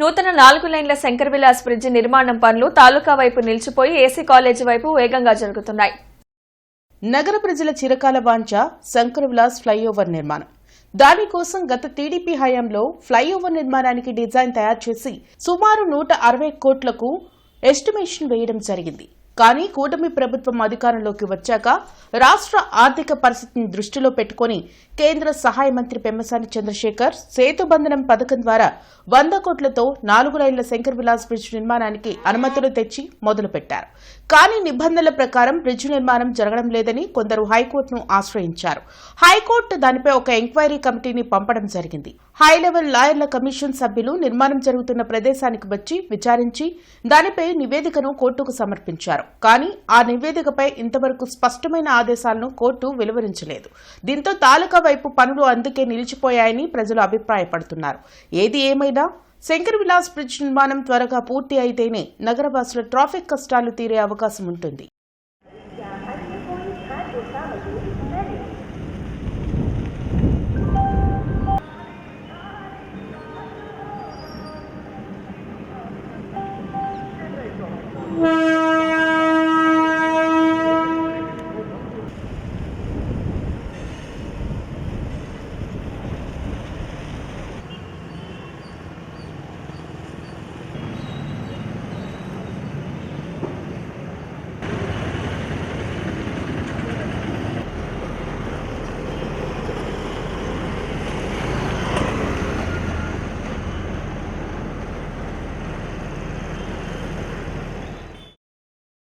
నూతన నాలుగు లైన్ల శంకర్ విలాస్ బ్రిడ్జి నిర్మాణం పనులు తాలూకా వైపు నిలిచిపోయి ఏసీ కాలేజీ వైపు వేగంగా జరుగుతున్నాయి. నగర ప్రజల చిరకాల వాంఛ శంకర్ విలాస్ ఫ్లైఓవర్ నిర్మాణం. దానికోసం గత టీడీపీ హయాంలో ఫ్లైఓవర్ నిర్మాణానికి డిజైన్ తయారు చేసి సుమారు నూట అరవై కోట్లకు ఎస్టిమేషన్ వేయడం జరిగింది. కానీ కూటమి ప్రభుత్వం అధికారంలోకి వచ్చాక రాష్ట్ర ఆర్థిక పరిస్థితిని దృష్టిలో పెట్టుకుని కేంద్ర సహాయ మంత్రి పెమ్మసాని చంద్రశేఖర్ సేతుబంధనం పథకం ద్వారా వంద కోట్లతో నాలుగు లైన్ల శంకర్ విలాస్ బ్రిడ్జ్ నిర్మాణానికి అనుమతులు తెచ్చి మొదలుపెట్టారు. కానీ నిబంధనల ప్రకారం బ్రిడ్జ్ నిర్మాణం జరగడం లేదని కొందరు హైకోర్టును ఆశ్రయించారు. హైకోర్టు దానిపై ఒక ఎంక్వైరీ కమిటీని పంపడం జరిగింది. హై లెవెల్ లాయర్ల కమిషన్ సభ్యులు నిర్మాణం జరుగుతున్న ప్రదేశానికి వచ్చి విచారించి దానిపై నివేదికను కోర్టుకు సమర్పించారు. కానీ ఆ నివేదికపై ఇంతవరకు స్పష్టమైన ఆదేశాలను కోర్టు వెలువరించలేదు. దీంతో తాలూకా వైపు పనులు అందుకే నిలిచిపోయాయని ప్రజలు అభిప్రాయపడుతున్నారు. ఏది ఏమైనా శంకర్ విలాస్ బ్రిడ్జ్ నిర్మాణం త్వరగా పూర్తి అయితేనే నగరవాసుల ట్రాఫిక్ కష్టాలు తీరే అవకాశం ఉంటుంది.